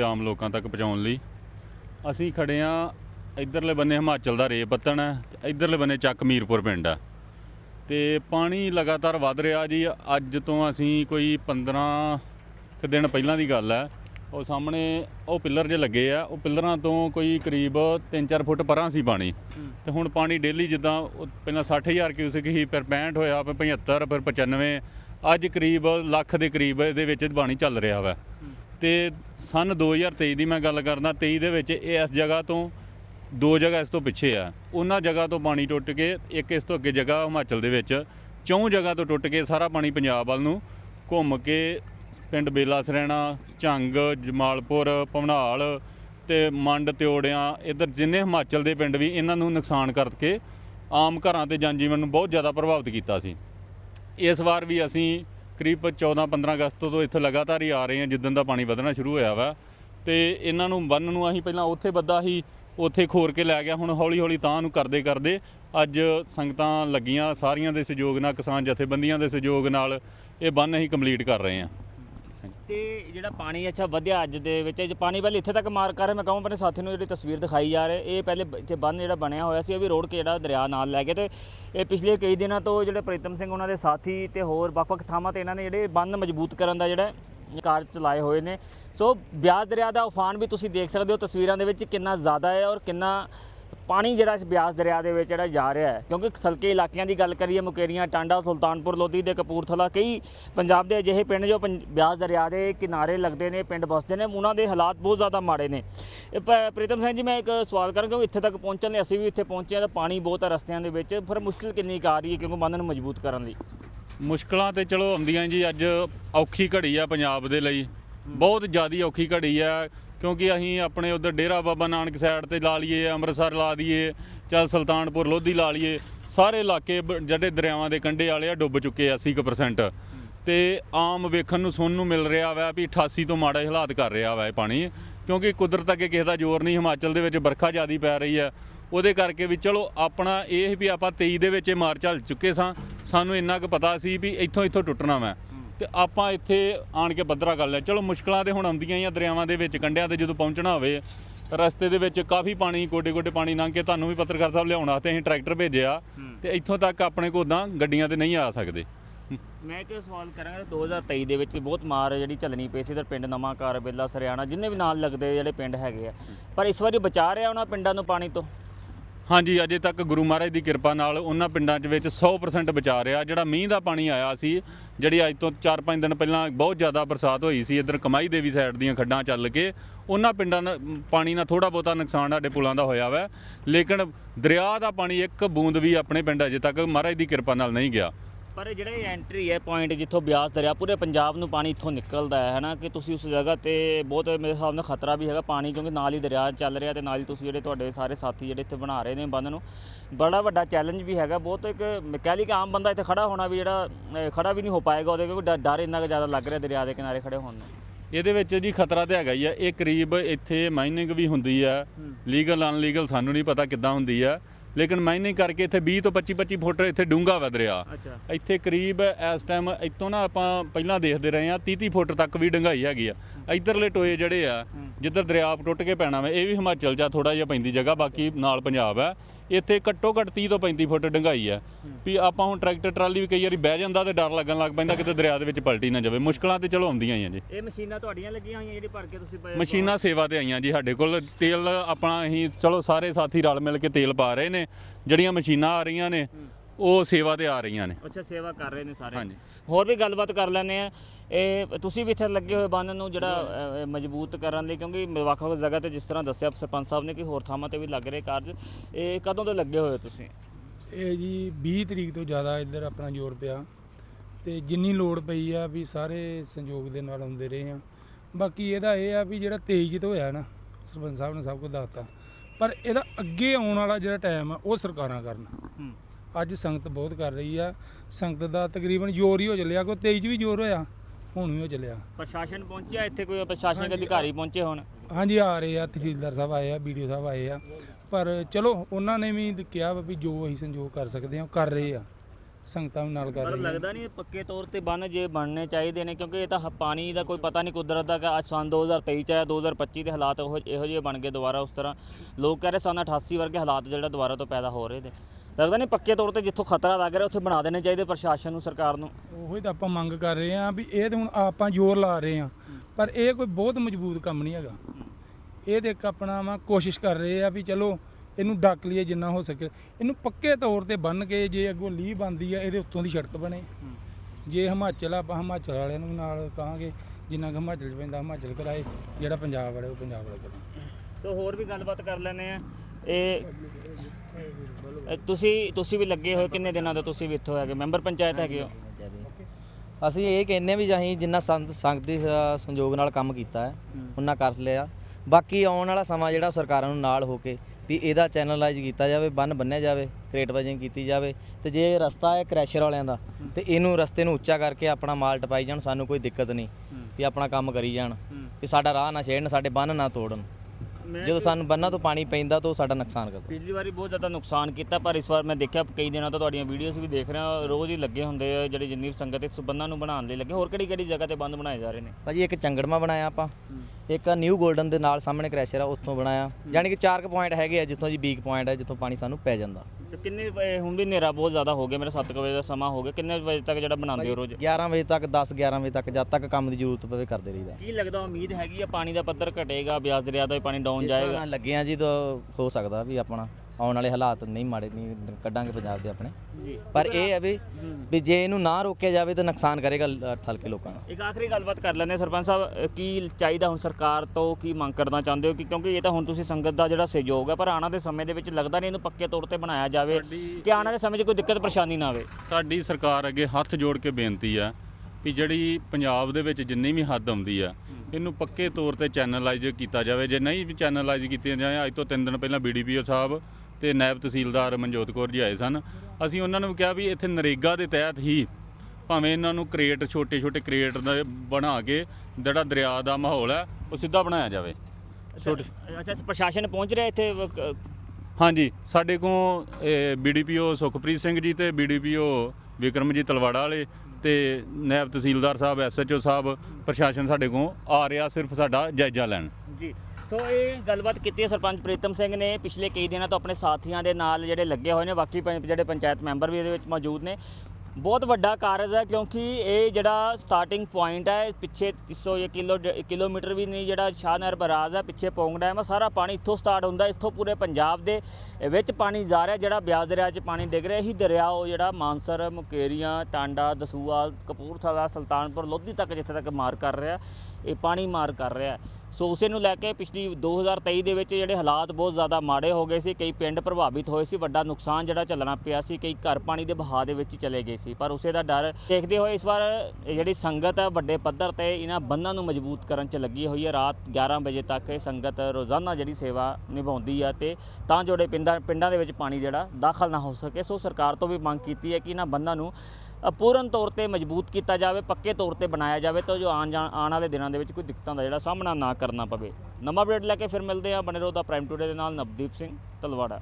ਆਮ ਲੋਕਾਂ ਤੱਕ ਪਹੁੰਚਾਉਣ ਲਈ। ਅਸੀਂ ਖੜੇ ਆ ਇਧਰਲੇ ਬੰਨੇ ਹਿਮਾਚਲ ਦਾ ਰੇਪਤਨ ਹੈ ਤੇ ਇਧਰਲੇ ਬੰਨੇ ਚੱਕ ਮੀਰਪੁਰ ਪਿੰਡ ਆ। ਤੇ ਪਾਣੀ ਲਗਾਤਾਰ ਵੱਧ ਰਿਹਾ ਜੀ ਅੱਜ ਤੋਂ ਅਸੀਂ ਕੋਈ 15 ਕੁ ਦਿਨ ਪਹਿਲਾਂ ਦੀ ਗੱਲ ਹੈ। ਉਹ ਸਾਹਮਣੇ ਉਹ ਪਿੱਲਰ ਜੇ ਲੱਗੇ ਆ ਉਹ ਪਿੱਲਰਾਂ ਤੋਂ ਕੋਈ ਕਰੀਬ 3-4 ਫੁੱਟ ਪਰਾਂ ਸੀ ਪਾਣੀ। ਤੇ ਹੁਣ ਪਾਣੀ ਡੇਲੀ ਜਿੱਦਾਂ ਪਹਿਲਾਂ 60000 ਕਿਊਸਿਕ ਹੀ ਫਿਰ 65 ਹੋਇਆ ਫਿਰ 75 ਫਿਰ 95 ਅੱਜ ਕਰੀਬ ਲੱਖ ਦੇ ਕਰੀਬ ਇਹਦੇ ਵਿੱਚ ਪਾਣੀ ਚੱਲ ਰਿਹਾ ਵਾ। ਤੇ ਸਨ 2023 ਦੀ ਮੈਂ ਗੱਲ ਕਰਦਾ 23 ਦੇ ਵਿੱਚ ਇਹ ਇਸ ਜਗ੍ਹਾ ਤੋਂ ਦੋ ਜਗ੍ਹਾ ਇਸ ਤੋਂ ਪਿੱਛੇ ਆ। ਉਹਨਾਂ ਜਗ੍ਹਾ ਤੋਂ ਪਾਣੀ ਟੁੱਟ ਕੇ, ਇੱਕ ਇਸ ਤੋਂ ਅੱਗੇ ਜਗ੍ਹਾ ਹਿਮਾਚਲ ਦੇ ਵਿੱਚ, ਚੌਂ ਜਗ੍ਹਾ ਤੋਂ ਟੁੱਟ ਕੇ ਸਾਰਾ ਪਾਣੀ ਪੰਜਾਬ ਵੱਲ ਨੂੰ ਘੁੰਮ ਕੇ ਪਿੰਡ ਬੇਲਾ, ਸਰੈਣਾ, ਝੰਗ, ਜਮਾਲਪੁਰ, ਭਵਨਾਲ ਤੇ ਮੰਡ ਤਿਓੜਿਆਂ ਇਧਰ ਜਿੰਨੇ ਹਿਮਾਚਲ ਦੇ ਪਿੰਡ ਵੀ ਇਹਨਾਂ ਨੂੰ ਨੁਕਸਾਨ ਕਰਕੇ ਆਮ ਘਰਾਂ ਤੇ ਜਨਜੀਵਨ ਨੂੰ ਬਹੁਤ ਜ਼ਿਆਦਾ ਪ੍ਰਭਾਵਿਤ ਕੀਤਾ ਸੀ। ਇਸ ਵਾਰ ਵੀ ਅਸੀਂ ਕਰੀਬ 14-15 ਅਗਸਤ ਤੋਂ ਇੱਥੇ ਲਗਾਤਾਰ ਹੀ ਆ ਰਹੇ ਹਾਂ ਜਿੱਦਣ ਦਾ ਪਾਣੀ ਵਧਣਾ ਸ਼ੁਰੂ ਹੋਇਆ ਵਾ। ਤੇ ਇਹਨਾਂ ਨੂੰ ਬੰਨ ਨੂੰ ਅਸੀਂ ਪਹਿਲਾਂ ਉੱਥੇ ਬੱਦਾ ਸੀ ਉੱਥੇ ਖੋਰ ਕੇ ਲੈ ਗਿਆ, ਹੁਣ ਹੌਲੀ-ਹੌਲੀ ਤਾਂ ਨੂੰ ਕਰਦੇ ਕਰਦੇ ਅੱਜ ਸੰਗਤਾਂ ਲੱਗੀਆਂ, ਸਾਰੀਆਂ ਦੇ ਸਹਿਯੋਗ ਨਾਲ, ਕਿਸਾਨ ਜਥੇਬੰਦੀਆਂ ਦੇ ਸਹਿਯੋਗ ਨਾਲ ਇਹ ਬੰਨ ਅਸੀਂ ਕੰਪਲੀਟ ਕਰ ਰਹੇ ਹਾਂ। ਤੇ ਜਿਹੜਾ ਪਾਣੀ ਅੱਛਾ ਵਧਿਆ ਅੱਜ ਦੇ ਵਿੱਚ ਜੇ ਪਾਣੀ ਪਹਿਲੇ ਇੱਥੇ ਤੱਕ ਮਾਰ ਕਰ ਰਿਹਾ, ਮੈਂ ਕਹਾਂ ਆਪਣੇ ਸਾਥੀ ਨੂੰ ਜਿਹੜੀ ਤਸਵੀਰ ਦਿਖਾਈ ਜਾ ਰਹੇ ਇਹ ਪਹਿਲੇ ਇੱਥੇ ਬੰਨ ਜਿਹੜਾ ਬਣਿਆ ਹੋਇਆ ਸੀ ਇਹ ਵੀ ਰੋਡ ਕੇ ਜਿਹੜਾ ਦਰਿਆ ਨਾਲ ਲੈ ਕੇ ਤੇ ਇਹ ਪਿਛਲੇ ਕਈ ਦਿਨਾਂ ਤੋਂ ਜਿਹੜੇ ਪ੍ਰੀਤਮ ਸਿੰਘ ਉਹਨਾਂ ਦੇ ਸਾਥੀ ਤੇ ਹੋਰ ਵੱਖ-ਵੱਖ ਥਾਵਾਂ ਤੇ ਇਹਨਾਂ ਨੇ ਜਿਹੜੇ ਬੰਨ ਮਜ਼ਬੂਤ ਕਰਨ ਦਾ ਜਿਹੜਾ ਕਾਰਜ ਚਲਾਏ ਹੋਏ ਨੇ। ਸੋ ਬਿਆਸ ਦਰਿਆ ਦਾ ਉਫਾਨ ਵੀ ਤੁਸੀਂ ਦੇਖ ਸਕਦੇ ਹੋ, ਤਸਵੀਰਾਂ ਦੇ ਵਿੱਚ ਕਿੰਨਾ ਜ਼ਿਆਦਾ ਹੈ ਔਰ ਕਿੰਨਾ ਪਾਣੀ ਜਿਹੜਾ ਇਸ ਬਿਆਸ ਦਰਿਆ ਦੇ ਵਿੱਚ ਜਿਹੜਾ ਜਾ ਰਿਹਾ ਹੈ, ਕਿਉਂਕਿ ਸਲਕੇ ਇਲਾਕਿਆਂ ਦੀ ਗੱਲ ਕਰੀਏ, ਮੁਕੇਰੀਆਂ, ਟਾਂਡਾ, ਸੁਲਤਾਨਪੁਰ, ਲੋਧੀ ਦੇ ਕਪੂਰਥਲਾ, ਕਈ ਪੰਜਾਬ ਦੇ ਅਜਿਹੇ ਪਿੰਡ ਜੋ ਪੰਜ- ਬਿਆਸ ਦਰਿਆ ਦੇ ਕਿਨਾਰੇ ਲੱਗਦੇ ਨੇ, ਪਿੰਡ ਵਸਦੇ ਨੇ, ਉਹਨਾਂ ਦੇ ਹਾਲਾਤ ਬਹੁਤ ਜ਼ਿਆਦਾ ਮਾੜੇ ਨੇ। ਇਹ ਪ- ਪ੍ਰੀਤਮ ਸਿੰਘ ਜੀ, ਮੈਂ ਇੱਕ ਸਵਾਲ ਕਰਾਂ, ਕਿਉਂਕਿ ਇੱਥੇ ਤੱਕ ਪਹੁੰਚਣ ਲਈ ਅਸੀਂ ਵੀ ਇੱਥੇ ਪਹੁੰਚੇ ਹਾਂ, ਤਾਂ ਪਾਣੀ ਬਹੁਤ ਹੈ ਰਸਤਿਆਂ ਦੇ ਵਿੱਚ ਫਿਰ ਮੁਸ਼ਕਿਲ ਕਿੰਨੀ ਕੁ ਆ ਰਹੀ ਹੈ, ਕਿਉਂਕਿ ਬੰਦ ਨੂੰ ਮਜ਼ਬੂਤ ਕਰਨ ਲਈ? ਮੁਸ਼ਕਲਾਂ ਤੇ ਚਲੋ ਆਉਂਦੀਆਂ ਜੀ, ਅੱਜ ਔਖੀ ਘੜੀ ਆ ਪੰਜਾਬ ਦੇ ਲਈ, ਬਹੁਤ ਜ਼ਿਆਦਾ ਔਖੀ ਘੜੀ ਆ। ਕਿਉਂਕਿ ਅਸੀਂ ਆਪਣੇ ਉਧਰ ਡੇਰਾ ਬਾਬਾ ਨਾਨਕ ਸਾਈਡ ਤੇ ਲਾ ਲਈਏ, ਅੰਮ੍ਰਿਤਸਰ ਲਾ ਦਈਏ ਚਾਹ ਸੁਲਤਾਨਪੁਰ, ਲੋਧੀ ਲਾ ਲਈਏ, ਸਾਰੇ ਇਲਾਕੇ ਬ- ਜਿਹੜੇ ਦਰਿਆਵਾਂ ਦੇ ਕੰਢੇ ਵਾਲੇ ਆ, ਡੁੱਬ ਚੁੱਕੇ ਆ 80% ਤੇ ਆਮ ਵੇਖਣ ਨੂੰ ਸੁਣਨ ਨੂੰ ਮਿਲ ਰਿਹਾ ਵਾ ਵੀ 88 ਤੋਂ ਮਾੜੇ ਹਾਲਾਤ ਕਰ ਰਿਹਾ ਵਾ ਇਹ ਪਾਣੀ, ਕਿਉਂਕਿ ਕੁਦਰਤ ਅੱਗੇ ਕਿਸੇ ਦਾ ਜ਼ੋਰ ਨਹੀਂ, ਹਿਮਾਚਲ ਦੇ ਵਿੱਚ ਵਰਖਾ ਜ਼ਿਆਦੀ ਪੈ ਰਹੀ ਹੈ। ਉਹਦੇ ਕਰਕੇ ਵੀ ਚਲੋ ਆਪਣਾ ਇਹ ਵੀ ਆਪਾਂ 23 ਦੇ ਵਿੱਚ ਇਹ ਮਾਰਚ ਚੱਲ ਚੁੱਕੇ ਸਾਂ, ਸਾਨੂੰ ਇੰਨਾ ਕੁ ਪਤਾ ਸੀ ਵੀ ਇੱਥੋਂ ਇੱਥੋਂ ਟੁੱਟਣਾ ਵਾ। ਤੇ ਆਪਾਂ ਇੱਥੇ ਆਣ ਕੇ ਬੱਦਰਾ ਕਰ ਲਿਆ। ਚਲੋ ਮੁਸ਼ਕਲਾਂ ਤੇ ਹੁਣ ਆਉਂਦੀਆਂ ਹੀ ਆ ਦਰਿਆਵਾਂ ਦੇ ਵਿੱਚ ਕੰਢਿਆਂ ਤੇ ਜਦੋਂ ਪਹੁੰਚਣਾ ਹੋਵੇ ਰਸਤੇ ਦੇ ਵਿੱਚ ਕਾਫੀ ਪਾਣੀ ਗੋਡੇ ਗੋਡੇ ਪਾਣੀ ਲੰਘ ਕੇ ਤੁਹਾਨੂੰ ਵੀ ਪੱਤਰਕਾਰ ਸਾਹਿਬ ਲਿਆਉਣ ਵਾਸਤੇ ਅਸੀਂ ਟਰੈਕਟਰ ਭੇਜਿਆ। ਤੇ ਇੱਥੋਂ ਤੱਕ ਆਪਣੇ ਕੋਲ ਉਦਾਂ ਗੱਡੀਆਂ ਤੇ ਨਹੀਂ ਆ ਸਕਦੇ। ਮੈਂ ਇੱਕ ਸਵਾਲ ਕਰਾਂਗਾ 2023 ਦੇ ਵਿੱਚ ਬਹੁਤ ਮਾਰ ਜਿਹੜੀ ਚੱਲਣੀ ਪਈ ਸੀ ਇਧਰ ਪਿੰਡ ਨਵਾਂ ਘਰ ਬੇਲਾ ਸਰਿਆਣਾ ਜਿੰਨੇ ਵੀ ਨਾਲ ਲੱਗਦੇ ਜਿਹੜੇ ਪਿੰਡ ਹੈਗੇ ਆ। ਪਰ ਇਸ ਵਾਰੀ ਬਚਾ ਰਿਹਾ ਉਹਨਾਂ ਪਿੰਡਾਂ ਨੂੰ ਪਾਣੀ ਤੋਂ? ਹਾਂਜੀ, ਅਜੇ ਤੱਕ ਗੁਰੂ ਮਹਾਰਾਜ ਦੀ ਕਿਰਪਾ ਨਾਲ ਉਹਨਾਂ ਪਿੰਡਾਂ 'ਚ ਵਿੱਚ 100% ਬਚਾ ਰਿਹਾ। ਜਿਹੜਾ ਮੀਂਹ ਦਾ ਪਾਣੀ ਆਇਆ ਸੀ, ਜਿਹੜੀ ਅੱਜ ਤੋਂ 4-5 ਦਿਨ ਪਹਿਲਾਂ ਬਹੁਤ ਜ਼ਿਆਦਾ ਬਰਸਾਤ ਹੋਈ ਸੀ, ਇੱਧਰ ਕਮਾਈ ਦੇਵੀ ਸਾਈਡ ਦੀਆਂ ਖੱਡਾਂ ਚੱਲ ਕੇ, ਉਹਨਾਂ ਪਿੰਡਾਂ ਨਾਲ ਪਾਣੀ ਨਾਲ ਥੋੜਾ ਬਹੁਤਾ ਨੁਕਸਾਨ ਸਾਡੇ ਪੁਲਾਂ ਦਾ ਹੋਇਆ ਵਾ। ਲੇਕਿਨ ਦਰਿਆ ਦਾ ਪਾਣੀ ਇੱਕ ਬੂੰਦ ਵੀ ਆਪਣੇ ਪਿੰਡ ਅਜੇ ਤੱਕ ਮਹਾਰਾਜ ਦੀ ਕਿਰਪਾ ਨਾਲ ਨਹੀਂ ਗਿਆ। ਪਰ ਇਹ ਜਿਹੜਾ ਐਂਟਰੀ ਹੈ ਪੁਆਇੰਟ ਜਿੱਥੋਂ ਬਿਆਸ ਦਰਿਆ ਪੂਰੇ ਪੰਜਾਬ ਨੂੰ ਪਾਣੀ ਇੱਥੋਂ ਨਿਕਲਦਾ ਹੈ ਹਨਾ? ਕਿ ਤੁਸੀਂ ਉਸ ਜਗ੍ਹਾ ਤੇ ਬਹੁਤ ਮੇਰੇ ਹਿਸਾਬ ਨਾਲ ਖਤਰਾ ਵੀ ਹੈਗਾ ਪਾਣੀ ਕਿਉਂਕਿ ਨਾਲ ਹੀ ਦਰਿਆ ਚੱਲ ਰਿਹਾ ਤੇ ਨਾਲ ਹੀ ਤੁਸੀਂ ਜਿਹੜੇ ਤੁਹਾਡੇ ਸਾਰੇ ਸਾਥੀ ਜਿਹੜੇ ਇੱਥੇ ਬਣਾ ਰਹੇ ਨੇ ਬੰਦ ਨੂੰ ਬੜਾ ਵੱਡਾ ਚੈਲੰਜ ਵੀ ਹੈਗਾ। ਬਹੁਤ ਇੱਕ ਕਹਿ ਲਈ ਕਿ ਆਮ ਬੰਦਾ ਇੱਥੇ ਖੜਾ ਹੋਣਾ ਵੀ ਜਿਹੜਾ ਖੜਾ ਵੀ ਨਹੀਂ ਹੋ ਪਾਏਗਾ ਉਹਦੇ ਕਿਉਂਕਿ ਡਰ ਇੰਨਾ ਕੁ ਜ਼ਿਆਦਾ ਲੱਗ ਰਿਹਾ ਦਰਿਆ ਦੇ ਕਿਨਾਰੇ ਖੜੇ ਹੋਣ ਨੂੰ। ਇਹਦੇ ਵਿੱਚ ਜੀ ਖਤਰਾ ਤੇ ਹੈਗਾ ਹੀ ਆ। ਇਹ ਕਰੀਬ ਇੱਥੇ ਮਾਈਨਿੰਗ ਵੀ ਹੁੰਦੀ ਆ। ਲੀਗਲ ਅਨਲੀਗਲ ਸਾਨੂੰ ਨਹੀਂ ਪਤਾ ਕਿੱਦਾਂ ਹੁੰਦੀ ਆ। ਲੇਕਿਨ ਮਾਈਨਿੰਗ ਕਰਕੇ ਇੱਥੇ 20 ਤੋਂ 25 25 ਫੁੱਟ ਇੱਥੇ ਡੂੰਘਾ ਵਧ ਰਿਹਾ। ਅੱਛਾ। ਇੱਥੇ ਕਰੀਬ ਇਸ ਟਾਈਮ ਇੱਥੋਂ ਨਾ ਆਪਾਂ ਪਹਿਲਾਂ ਦੇਖਦੇ ਰਹੇ ਆ 30 30 ਫੁੱਟ ਤੱਕ ਵੀ ਡੰਗਾਈ ਹੈਗੀ ਆ। ਇਧਰਲੇ ਟੋਏ ਜਿਹੜੇ ਆ ਜਿੱਧਰ ਦਰਿਆ ਟੁੱਟ ਕੇ ਪੈਣਾ ਵਾ ਇਹ ਵੀ ਹਿਮਾਚਲ ਜਾਂ ਥੋੜਾ ਜਿਹਾ ਪੈਂਦੀ ਜਗ੍ਹਾ ਬਾਕੀ ਨਾਲ ਪੰਜਾਬ ਆ। ਇੱਥੇ ਘੱਟੋ ਘੱਟ 30 ਤੋਂ 35 ਫੁੱਟ ਡੰਗਾਈ ਆ। ਵੀ ਆਪਾਂ ਹੁਣ ਟਰੈਕਟਰ ਟਰਾਲੀ ਵੀ ਕਈ ਵਾਰੀ ਬਹਿ ਜਾਂਦਾ ਤੇ ਡਰ ਲੱਗਣ ਲੱਗ ਪੈਂਦਾ ਕਿਤੇ ਦਰਿਆ ਦੇ ਵਿੱਚ ਪਲਟੀ ਨਾ ਜਾਵੇ। ਮੁਸ਼ਕਲਾਂ ਤੇ ਚਲੋ ਆਉਂਦੀਆਂ ਹੀ ਆ ਜੀ। ਇਹ ਮਸ਼ੀਨਾਂ ਤੁਹਾਡੀਆਂ ਲੱਗੀਆਂ ਹੋਈਆਂ ਜਿਹੜੀ ਭਰ ਕੇ ਤੁਸੀਂ ਪਏ- ਮਸ਼ੀਨਾਂ ਸੇਵਾ ਤੇ ਆਈਆਂ ਜੀ ਸਾਡੇ ਕੋਲ। ਤੇਲ ਆਪਣਾ ਅਸੀਂ ਚਲੋ ਸਾਰੇ ਸਾਥੀ ਰਲ ਮਿਲ ਕੇ ਤੇਲ ਪਾ ਰਹੇ ਨੇ ਜਿਹੜੀਆਂ ਮਸ਼ੀਨਾਂ ਆ ਰਹੀਆਂ ਨੇ। ਉਹ ਸੇਵਾ ਤੇ ਆ ਰਹੀਆਂ ਨੇ। ਅੱਛਾ ਸੇਵਾ ਕਰ ਰਹੇ ਨੇ ਸਾਰੇ। ਹਾਂਜੀ। ਹੋਰ ਵੀ ਗੱਲਬਾਤ ਕਰ ਲੈਂਦੇ ਆ ਇਹ ਤੁਸੀਂ ਵੀ ਇੱਥੇ ਲੱਗੇ ਹੋਏ ਬੰਨ ਨੂੰ ਜਿਹੜਾ ਅਹ, ਮਜ਼ਬੂਤ ਕਰਨ ਲਈ ਕਿਉਂਕਿ ਵੱਖ-ਵੱਖ ਜਗ੍ਹਾ ਤੇ ਜਿਸ ਤਰ੍ਹਾਂ ਦੱਸਿਆ ਸਰਪੰਚ ਸਾਹਿਬ ਨੇ ਕਿ ਹੋਰ ਥਾਵਾਂ ਤੇ ਵੀ ਲੱਗ ਰਹੇ ਕਾਰਜ। ਇਹ ਕਦੋਂ ਤੋਂ ਲੱਗੇ ਹੋਏ ਹੋ ਤੁਸੀਂ? ਇਹ ਜੀ 20 ਤਰੀਕ ਤੋਂ ਜ਼ਿਆਦਾ ਇੱਧਰ ਆਪਣਾ ਜ਼ੋਰ ਪਿਆ। ਤੇ ਜਿੰਨੀ ਲੋੜ ਪਈ ਆ ਵੀ ਸਾਰੇ ਸੰਯੋਗ ਦੇ ਨਾਲ ਆਉਂਦੇ ਰਹੇ ਆ ਬਾਕੀ ਇਹਦਾ ਇਹ ਆ ਵੀ ਜਿਹੜਾ 23 ਚ ਹੋਇਆ ਨਾ ਸਰਪੰਚ ਸਾਹਿਬ ਨੇ ਸਭ ਕੁਝ ਦੱਸਤਾ। ਪਰ ਇਹਦਾ ਅੱਗੇ ਆਉਣ ਵਾਲਾ ਜਿਹੜਾ ਟਾਈਮ ਆ ਉਹ ਸਰਕਾਰਾਂ ਕਰਨ। ਹੂੰ। ਅੱਜ ਸੰਗਤ ਬਹੁਤ ਕਰ ਰਹੀ ਆ। ਸੰਗਤ ਦਾ ਤਕਰੀਬਨ ਜ਼ੋਰ ਹੀ ਹੋ ਚੱਲਿਆ ਕੋਈ 23 ਚ ਵੀ ਜ਼ੋਰ ਹੋਇਆ ਹੁਣ ਵੀ ਹੋ ਚੱਲਿਆ। ਪ੍ਰਸ਼ਾਸਨ ਪਹੁੰਚਿਆ ਇੱਥੇ ਕੋਈ ਪ੍ਰਸ਼ਾਸਨਿਕ ਅਧਿਕਾਰੀ ਪਹੁੰਚੇ ਹੋਣ? ਹਾਂਜੀ ਆ ਰਹੇ ਆ ਤਹਿਸੀਲਦਾਰ ਸਾਹਿਬ ਆਏ ਆ ਵੀਡੀਓ ਸਾਹਿਬ ਆਏ ਆ। ਪਰ ਚਲੋ ਉਹਨਾਂ ਨੇ ਵੀ ਕਿਹਾ ਵਾ ਜੋ ਅਸੀਂ ਸੰਯੋਗ ਕਰ ਸਕਦੇ ਆ ਉਹ ਕਰ ਰਹੇ ਆ। ਸੰਗਤਾਂ ਨਾਲ ਕਰ ਪਰ ਰਹੀਆਂ। ਲੱਗਦਾ ਨਹੀਂ ਪੱਕੇ ਤੌਰ ਤੇ ਬੰਨ ਜੇ ਬਣਨੇ ਚਾਹੀਦੇ ਨੇ ਕਿਉਂਕਿ ਇਹ ਤਾਂ ਹ- ਪਾਣੀ ਦਾ ਕੋਈ ਪਤਾ ਨਹੀਂ ਕੁਦਰਤ ਦਾ ਕਿ ਅੱਜ ਸੰਨ 2023 ਚ ਆਇਆ 2025 ਦੇ ਹਾਲਾਤ ਉਹ ਇਹੋ ਜਿਹੇ ਬਣ ਗਏ ਦੁਬਾਰਾ ਉਸ ਤਰ੍ਹਾਂ। ਲੋਕ ਕਹਿ ਰਹੇ ਸਨ 88 ਵਰਗੇ ਹਾਲਾਤ ਜਿਹੜਾ ਦੁਬਾਰਾ ਤੋਂ ਪੈਦਾ ਹੋ ਰਹੇ ਨੇ। ਲੱਗਦਾ ਨਹੀਂ ਪੱਕੇ ਤੌਰ ਤੇ ਜਿੱਥੋਂ ਖਤਰਾ ਲੱਗ ਰਿਹਾ ਉੱਥੇ ਬਣਾ ਦੇਣੇ ਚਾਹੀਦੇ ਪ੍ਰਸ਼ਾਸਨ ਨੂੰ ਸਰਕਾਰ ਨੂੰ। ਉਹੀ ਤਾਂ ਆਪਾਂ ਮੰਗ ਕਰ ਰਹੇ ਹਾਂ ਵੀ ਇਹ ਤੇ ਹੁਣ ਆਪਾਂ ਜ਼ੋਰ ਲਾ ਰਹੇ ਹਾਂ ਪਰ ਇਹ ਕੋਈ ਬਹੁਤ ਮਜ਼ਬੂਤ ਕੰਮ ਨਹੀਂ ਹੈਗਾ। ਇਹ ਤੇ ਇੱਕ ਆਪਣਾ ਵਾ ਕੋਸ਼ਿਸ਼ ਕਰ ਰਹੇ ਆ ਵੀ ਚਲੋ ਇਹਨੂੰ ਡੱਕ ਲਈਏ ਜਿੰਨਾ ਹੋ ਸਕੇ। ਇਹਨੂੰ ਪੱਕੇ ਤੌਰ ਤੇ ਬੰਨ ਕੇ ਜੇ ਅੱਗੋਂ ਲੀਹ ਬੰਦੀ ਆ ਇਹਦੇ ਉੱਤੋਂ ਦੀ ਸੜਕ ਬਣੇ। ਜੇ ਹਿਮਾਚਲ ਆ, ਆਪਾਂ ਹਿਮਾਚਲ ਵਾਲਿਆਂ ਨੂੰ ਨਾਲ ਕਹਾਂਗੇ ਜਿੰਨਾ ਕੁ ਹਿਮਾਚਲ 'ਚ ਪੈਂਦਾ ਹਿਮਾਚਲ ਕਰਾਏ ਜਿਹੜਾ ਪੰਜਾਬ ਵਾਲੇ ਉਹ ਪੰਜਾਬ ਵਾਲੇ ਕਰਾਏ ਸੋ ਹੋਰ ਵੀ ਗੱਲਬਾਤ ਕਰ ਲੈਨੇ ਆ। ਇਹ ਇਹ ਤੁਸੀਂ ਤੁਸੀਂ ਵੀ ਲੱਗੇ ਹੋਏ ਕਿੰਨੇ ਦਿਨਾਂ ਤੋਂ ਤੁਸੀਂ ਵੀ ਇੱਥੋਂ ਹੈਗੇ ਮੈਂਬਰ ਪੰਚਾਇਤ ਹੈਗੇ ਹੋ? ਅਸੀਂ ਇਹ ਕਹਿੰਨੇ ਵੀ ਅਸੀਂ ਜਿੰਨਾ ਸੰਤ ਸੰਗਤ ਦੇ ਸੰਯੋਗ ਨਾਲ ਕੰਮ ਕੀਤਾ ਹੈ ਉਹਨਾਂ ਕਰ ਲਿਆ। ਬਾਕੀ ਆਉਣ ਵਾਲਾ ਸਮਾਂ ਜਿਹੜਾ ਸਰਕਾਰਾਂ ਨੂੰ ਨਾਲ ਹੋ ਕੇ ਵੀ ਇਹਦਾ ਚੈਨਲਾਈਜ਼ ਕੀਤਾ ਜਾਵੇ ਬੰਨ ਬੰਨਿਆ ਜਾਵੇ ਕ੍ਰੇਟ ਵਜਿੰਗ ਕੀਤੀ ਜਾਵੇ ਤੇ ਜੇ ਰਸਤਾ ਹੈ ਕ੍ਰੈਸ਼ਰ ਵਾਲਿਆਂ ਦਾ ਤੇ ਇਹਨੂੰ ਰਸਤੇ ਨੂੰ ਉੱਚਾ ਕਰਕੇ ਆਪਣਾ ਮਾਲ ਟਪਾਈ ਜਾਣ ਸਾਨੂੰ ਕੋਈ ਦਿੱਕਤ ਨਹੀਂ ਵੀ ਆਪਣਾ ਕੰਮ ਕਰੀ ਜਾਣ ਵੀ ਸਾਡਾ ਰਾਹ ਨਾ ਛੇੜਨ ਸਾਡੇ ਬੰਨ ਨਾ ਤੋੜਨ। ਜਦੋਂ ਸਾਨੂੰ ਬੰਨਾਂ ਤੋਂ ਪਾਣੀ ਪੈਂਦਾ ਤਾਂ ਉਹ ਸਾਡਾ ਨੁਕਸਾਨ ਕਰਦਾ। ਪਿਛਲੀ ਵਾਰੀ ਬਹੁਤ ਜ਼ਿਆਦਾ ਨੁਕਸਾਨ ਕੀਤਾ ਪਰ ਇਸ ਵਾਰ ਮੈਂ ਦੇਖਿਆ ਕਈ ਦਿਨਾਂ ਤੋਂ ਤੁਹਾਡੀਆਂ ਵੀਡੀਓਜ਼ ਵੀ ਦੇਖ ਰਿਹਾ ਰੋਜ਼ ਹੀ ਲੱਗੇ ਹੁੰਦੇ ਆ ਜਿਹੜੇ ਜਿੰਨੀ ਵੀ ਸੰਗਤ ਇਸ ਬੰਨਾਂ ਨੂੰ ਬਣਾਉਣ ਲਈ ਲੱਗੇ। ਹੋਰ ਕਿਹੜੀ ਕਿਹੜੀ ਜਗ੍ਹਾ ਤੇ ਬੰਦ ਬਣਾਏ ਜਾ ਰਹੇ ਨੇ? ਭਾਜੀ ਇੱਕ ਚੰਗੜਮਾ ਬਣਾਇਆ ਆਪਾਂ। ਇੱਕ ਨਿਊ 골ਡਨ ਦੇ ਨਾਲ ਸਾਹਮਣੇ ਕ੍ਰੈਸ਼ਰ ਆ ਉੱਥੋਂ ਬਣਾਇਆ। ਯਾਨੀ ਕਿ ਚਾਰ ਕੁ ਪੁਆਇੰਟ ਹੈਗੇ ਆ ਜਿੱਥੋਂ ਜੀ ਵੀਕ ਪੁਆਇੰਟ ਹੈ ਜਿੱਥੋਂ ਪਾਣੀ ਸਾਨੂੰ ਪੈ ਜਾਂਦਾ। ਤੇ ਕਿੰਨੇ ਵਜੇ- ਹੁਣ ਵੀ ਹਨੇਰਾ ਬਹੁਤ ਜ਼ਿਆਦਾ ਹੋ ਗਿਆ ਮੇਰਾ 7 ਵਜੇ ਦਾ ਸਮਾਂ ਹੋ ਗਿਆ। ਕਿੰਨੇ ਵਜੇ ਤੱਕ ਜਿਹੜਾ ਬਣਾਉਂਦੇ ਹੋ ਰੋਜ਼? 11 ਵਜੇ ਤੱਕ 10 11 ਵਜੇ ਤੱਕ ਜਦ ਤੱਕ ਕੰਮ ਦੀ ਜ਼ਰੂਰਤ ਪਵੇ ਕਰਦੇ ਰਹੀਦਾ। ਕੀ ਲੱਗਦਾ ਉਮੀਦ ਹੈਗੀ ਆ ਪਾਣੀ ਦਾ ਪੱਧਰ ਘਟੇਗਾ ਬਿਆਸ ਦਰਿਆ ਦਾ ਵੀ ਪਾਣੀ ਡਾਊਨ ਜਾਏਗਾ ਜਾਏਗਾ? ਲੱਗੇ ਆ ਜੀ ਤਾਂ ਹੋ ਸਕਦਾ ਵੀ ਆਪਣਾ। ਆਉਣ ਵਾਲੇ ਹਾਲਾਤ ਨਹੀਂ ਮਾੜੇ ਨਹੀਂ ਕੱਢਾਂਗੇ ਪੰਜਾਬ ਦੇ ਆਪਣੇ। ਜੀ। ਪਰ ਇਹ ਹੈ ਵੀ ਵੀ ਜੇ ਇਹਨੂੰ ਨਾ ਰੋਕਿਆ ਜਾਵੇ ਤਾਂ ਨੁਕਸਾਨ ਕਰੇਗਾ ਹਲਕੇ ਲੋਕਾਂ ਦਾ। ਇੱਕ ਆਖਰੀ ਗੱਲਬਾਤ ਕਰ ਲੈਂਦੇ ਸਰਪੰਚ ਸਾਹਿਬ ਕੀ ਚਾਹੀਦਾ ਹੁਣ ਸਰਕਾਰ ਤੋਂ ਕੀ ਮੰਗ ਕਰਨਾ ਚਾਹੁੰਦੇ ਹੋ? ਕਿ ਕਿਉਂਕਿ ਇਹ ਤਾਂ ਹੁਣ ਤੁਸੀਂ ਸੰਗਤ ਦਾ ਜਿਹੜਾ ਸਹਿਯੋਗ ਹੈ ਪਰ ਆਉਣ ਦੇ ਸਮੇਂ ਦੇ ਵਿੱਚ ਲੱਗਦਾ ਨਹੀਂ ਇਹਨੂੰ ਪੱਕੇ ਤੌਰ ਤੇ ਬਣਾਇਆ ਜਾਵੇ ਕਿ ਆਉਣ ਦੇ ਸਮੇਂ 'ਚ ਕੋਈ ਦਿੱਕਤ ਪਰੇਸ਼ਾਨੀ ਨਾ ਆਵੇ। ਸਾਡੀ ਸਰਕਾਰ ਅੱਗੇ ਹੱਥ ਜੋੜ ਕੇ ਬੇਨਤੀ ਆ ਵੀ ਜਿਹੜੀ ਪੰਜਾਬ ਦੇ ਵਿੱਚ ਜਿੰਨੀ ਵੀ ਹੱਦ ਆਉਂਦੀ ਆ ਇਹਨੂੰ ਪੱਕੇ ਤੌਰ ਤੇ ਚੈਨਲਾਈਜ਼ ਕੀਤਾ ਜਾਵੇ। ਜੇ ਨਹੀਂ ਵੀ ਚੈਨਲਾਈਜ਼ ਕੀਤੀਆਂ ਜਾਏ ਅੱਜ ਤੋਂ 3 ਦਿਨ ਪਹਿਲਾਂ ਬੀਡੀਪੀਓ ਸਾਹਿਬ ਤੇ ਨਾਇਬ ਤਹਿਸੀਲਦਾਰ ਮਨਜੋਤ ਕੌਰ ਜੀ ਆਏ ਸਨ। ਅਸੀਂ ਉਹਨਾਂ ਨੂੰ ਕਿਹਾ ਵੀ ਇੱਥੇ ਨਰੇਗਾ ਦੇ ਤਹਿਤ ਹੀ ਭਾਵੇਂ ਇਹਨਾਂ ਨੂੰ ਕ੍ਰੇਟ ਛੋਟੇ ਛੋਟੇ ਕ੍ਰੇਟ ਦਾ ਬਣਾ ਕੇ ਜਿਹੜਾ ਦਰਿਆ ਦਾ ਮਾਹੌਲ ਹੈ ਉਹ ਸਿੱਧਾ ਬਣਾਇਆ ਜਾਵੇ। ਛੋਟੇ ਅੱਛਾ ਪ੍ਰਸ਼ਾਸਨ ਪਹੁੰਚ ਰਿਹਾ ਇੱਥੇ ਵ- ਹਾਂਜੀ ਸਾਡੇ ਕੋਲ ਬੀਡੀਪੀਓ ਸੁਖਪ੍ਰੀਤ ਸਿੰਘ ਜੀ ਤੇ ਬੀਡੀਪੀਓ ਵਿਕਰਮਜੀਤ ਤਲਵਾੜਾ ਵਾਲੇ ਤੇ ਨਾਇਬ ਤਹਿਸੀਲਦਾਰ ਸਾਹਿਬ ਐਸਐਚਓ ਸਾਹਿਬ ਪ੍ਰਸ਼ਾਸਨ ਸਾਡੇ ਕੋਲ ਆ ਰਿਹਾ ਸਿਰਫ ਸਾਡਾ ਜਾਇਜ਼ਾ ਲੈਣ। ਜੀ। ਸੋ ਇਹ ਗੱਲਬਾਤ ਕੀਤੀ ਹੈ ਸਰਪੰਚ ਪ੍ਰੀਤਮ ਸਿੰਘ ਨੇ ਪਿਛਲੇ ਕਈ ਦਿਨਾਂ ਤੋਂ ਆਪਣੇ ਸਾਥੀਆਂ ਦੇ ਨਾਲ ਜਿਹੜੇ ਲੱਗੇ ਹੋਏ ਨੇ, ਬਾਕੀ ਪੰ- ਜਿਹੜੇ ਪੰਚਾਇਤ ਮੈਂਬਰ ਵੀ ਇਹਦੇ ਵਿੱਚ ਮੌਜੂਦ ਨੇ। ਬਹੁਤ ਵੱਡਾ ਕਾਰਜ ਹੈ ਕਿਉਂਕਿ ਇਹ ਜਿਹੜਾ ਸਟਾਰਟਿੰਗ ਪੁਆਇੰਟ ਹੈ, ਪਿੱਛੇ 300 ਜਾਂ ਕਿਲੋ ਡੇ- ਕਿਲੋਮੀਟਰ ਵੀ ਨਹੀਂ, ਜਿਹੜਾ ਸ਼ਾਹਨਰ ਬਰਾਜ ਹੈ, ਪਿੱਛੇ ਪੌਂਗ ਡੈਮ ਹੈ, ਸਾਰਾ ਪਾਣੀ ਇੱਥੋਂ ਸਟਾਰਟ ਹੁੰਦਾ, ਇੱਥੋਂ ਪੂਰੇ ਪੰਜਾਬ ਦੇ ਵਿੱਚ ਪਾਣੀ ਜਾ ਰਿਹਾ, ਜਿਹੜਾ ਬਿਆਸ ਦਰਿਆ 'ਚ ਪਾਣੀ ਡਿੱਗ ਰਿਹਾ, ਇਹੀ ਦਰਿਆ ਉਹ ਜਿਹੜਾ ਮਾਨਸਰ, ਮੁਕੇਰੀਆਂ, ਟਾਂਡਾ ਦਸੂਆ ਕਪੂਰਥਲਾ, ਸੁਲਤਾਨਪੁਰ, ਲੋਧੀ ਤੱਕ ਜਿੱਥੇ ਤੱਕ ਮਾਰ ਕਰ ਰਿਹਾ, ਇਹ ਪਾਣੀ ਮਾਰ ਕਰ ਰਿਹਾ। ਸੋ ਉਸੇ ਨੂੰ ਲੈ ਕੇ ਪਿਛਲੀ 2023 ਦੇ ਵਿੱਚ ਜਿਹੜੇ ਹਾਲਾਤ ਬਹੁਤ ਜ਼ਿਆਦਾ ਮਾੜੇ ਹੋ ਗਏ ਸੀ, ਕਈ ਪਿੰਡ ਪ੍ਰਭਾਵਿਤ ਹੋਏ ਸੀ, ਵੱਡਾ ਨੁਕਸਾਨ ਜਿਹੜਾ ਚੱਲਣਾ ਪਿਆ ਸੀ, ਕਈ ਘਰ ਪਾਣੀ ਦੇ ਬਹਾਅ ਦੇ ਵਿੱਚ ਚਲੇ ਗਏ ਸੀ। ਪਰ ਉਸੇ ਦਾ ਡਰ ਦੇਖਦੇ ਹੋਏ ਇਸ ਵਾਰ ਜਿਹੜੀ ਸੰਗਤ ਹੈ ਵੱਡੇ ਪੱਧਰ ਤੇ ਇਹਨਾਂ ਬੰਨਾਂ ਨੂੰ ਮਜ਼ਬੂਤ ਕਰਨ 'ਚ ਲੱਗੀ ਹੋਈ ਹੈ। ਰਾਤ 11 ਵਜੇ ਤੱਕ ਇਹ ਸੰਗਤ ਰੋਜ਼ਾਨਾ ਜਿਹੜੀ ਸੇਵਾ ਨਿਭਾਉਂਦੀ ਹੈ ਤੇ ਤਾਂ ਜੋੜੇ ਪਿੰਡਾਂ ਪਿੰਡਾਂ ਦੇ ਵਿੱਚ ਪਾਣੀ ਜਿਹੜਾ ਦਾਖਲ ਨਾ ਹੋ ਸਕੇ। ਸੋ ਸਰਕਾਰ ਤੋਂ ਵੀ ਮੰਗ ਕੀਤੀ ਹੈ ਕਿ ਇਹਨਾਂ ਬੰਨਾਂ ਨੂੰ ਪੂਰਨ ਤੌਰ ਤੇ ਮਜ਼ਬੂਤ ਕੀਤਾ ਜਾਵੇ, ਪੱਕੇ ਤੌਰ ਤੇ ਬਣਾਇਆ ਜਾਵੇ ਤਾਂ ਜੋ ਆਉਣ ਜਾਣ, ਆਉਣ ਵਾਲੇ ਦਿਨਾਂ ਦੇ ਵਿੱਚ ਕੋਈ ਦਿੱਕਤਾਂ ਦਾ ਜਿਹੜਾ ਸਾਹਮਣਾ ਨਾ ਕਰਨਾ ਪਵੇ। ਨਵਾਂ ਅਪਡੇਟ ਲੈ ਕੇ ਫਿਰ ਮਿਲਦੇ ਹਾਂ। ਬਣੇ ਰਹੋ ਦਾ ਪ੍ਰਾਈਮ ਟੂਡੇ ਦੇ ਨਾਲ। ਨਵਦੀਪ ਸਿੰਘ ਤਲਵਾੜਾ।